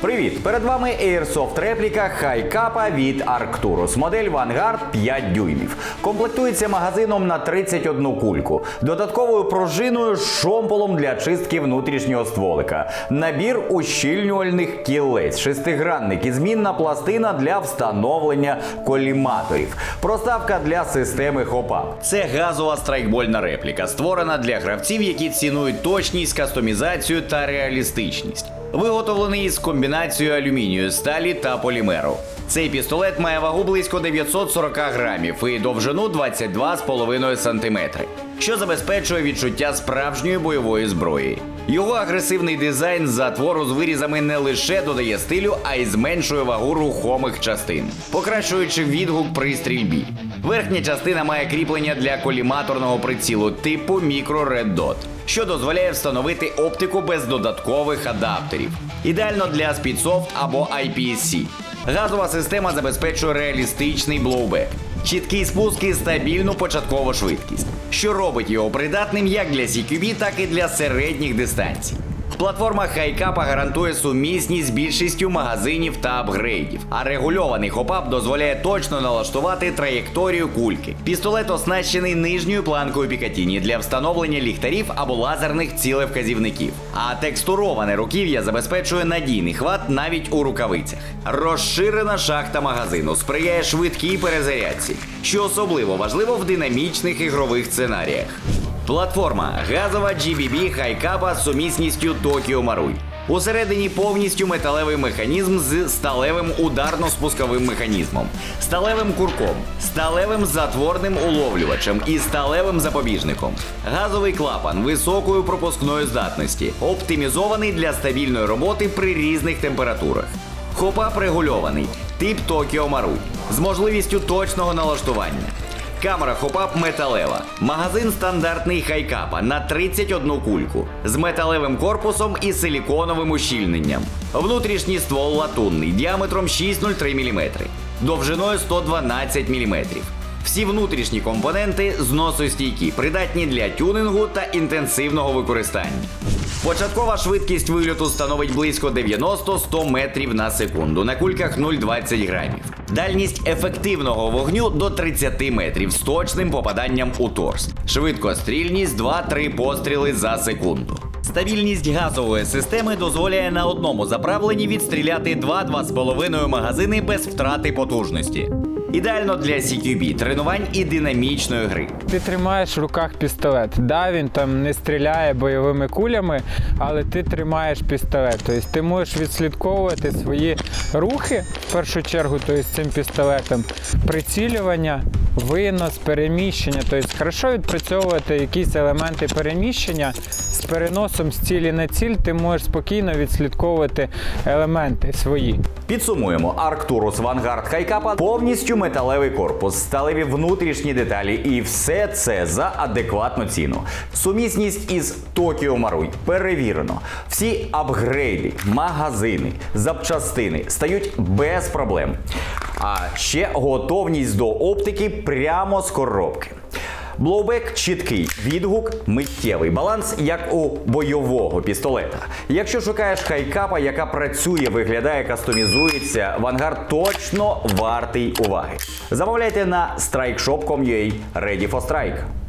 Привіт! Перед вами Airsoft репліка Хайкапа від Arcturus. Модель Vanguard 5 дюймів. Комплектується магазином на 31 кульку, додатковою пружиною з шомполом для чистки внутрішнього стволика, набір ущільнювальних кілець, шестигранник і змінна пластина для встановлення коліматорів, проставка для системи хопап. Це газова страйкбольна репліка, створена для гравців, які цінують точність, кастомізацію та реалістичність. Виготовлений із комбінацією алюмінію, сталі та полімеру. Цей пістолет має вагу близько 940 грамів і довжину 22,5 см, що забезпечує відчуття справжньої бойової зброї. Його агресивний дизайн затвору з вирізами не лише додає стилю, а й зменшує вагу рухомих частин, покращуючи відгук при стрільбі. Верхня частина має кріплення для коліматорного прицілу типу Micro Red Dot, що дозволяє встановити оптику без додаткових адаптерів. Ідеально для Speedsoft або IPSC. Газова система забезпечує реалістичний блоубек, чіткий спуск і стабільну початкову швидкість, що робить його придатним як для CQB, так і для середніх дистанцій. Платформа Хайкапа гарантує сумісність з більшістю магазинів та апгрейдів, а регульований хопап дозволяє точно налаштувати траєкторію кульки. Пістолет оснащений нижньою планкою Пікатіні для встановлення ліхтарів або лазерних цілевказівників. А текстуроване руків'я забезпечує надійний хват навіть у рукавицях. Розширена шахта магазину сприяє швидкій перезарядці, що особливо важливо в динамічних ігрових сценаріях. Платформа газова GBB Хайкапа з сумісністю Tokyo Marui. Усередині повністю металевий механізм з сталевим ударно-спусковим механізмом, сталевим курком, сталевим затворним уловлювачем і сталевим запобіжником. Газовий клапан високої пропускної здатності, оптимізований для стабільної роботи при різних температурах. Хопап регульований, тип Tokyo Marui, з можливістю точного налаштування. Камера хопап металева. Магазин стандартний хайкапа на 31 кульку з металевим корпусом і силіконовим ущільненням. Внутрішній ствол латунний діаметром 6,03 мм, довжиною 112 мм. Всі внутрішні компоненти зносостійкі, придатні для тюнингу та інтенсивного використання. Початкова швидкість вильоту становить близько 90-100 метрів на секунду на кульках 0,20 грамів. Дальність ефективного вогню до 30 метрів з точним попаданням у торс. Швидкострільність 2-3 постріли за секунду. Стабільність газової системи дозволяє на одному заправленні відстріляти 2-2,5 магазини без втрати потужності. Ідеально для CQB, тренувань і динамічної гри. Ти тримаєш в руках пістолет. Да, він там не стріляє бойовими кулями, але ти тримаєш пістолет. Тобто ти можеш відслідковувати свої рухи в першу чергу, тобто цим пістолетом, прицілювання, винос, переміщення. Тобто хорошо відпрацьовувати якісь елементи переміщення з переносом з цілі на ціль. Ти можеш спокійно відслідковувати елементи свої. Підсумуємо, Arcturus Vanguard Хайкапа повністю металевий корпус, сталеві внутрішні деталі, і все це за адекватну ціну. Сумісність із Tokyo Marui перевірено. Всі апгрейди, магазини, запчастини стають без проблем. А ще готовність до оптики прямо з коробки. Блоубек чіткий, відгук миттєвий баланс, як у бойового пістолета. Якщо шукаєш хайкапа, яка працює, виглядає, кастомізується, Vanguard точно вартий уваги. Замовляйте на strikeshop.com.ua Ready for Strike.